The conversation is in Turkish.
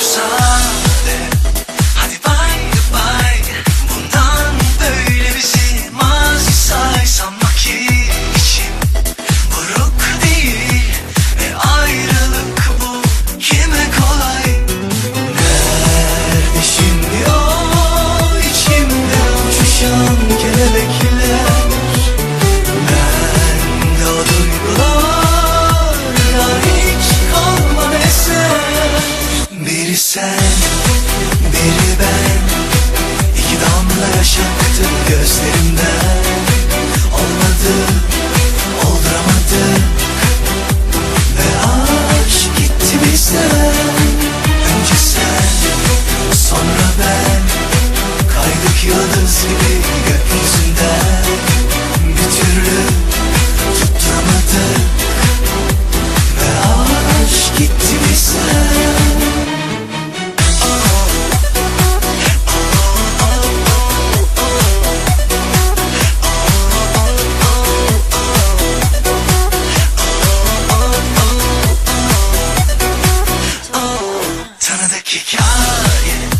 上。Sen, biri ben. İki damla yaş aktı gözlerimden Olmadı, olduramadık Ve aşk gitti bizden Önce sen, sonra ben. Kaydık yıldız gibi yeah.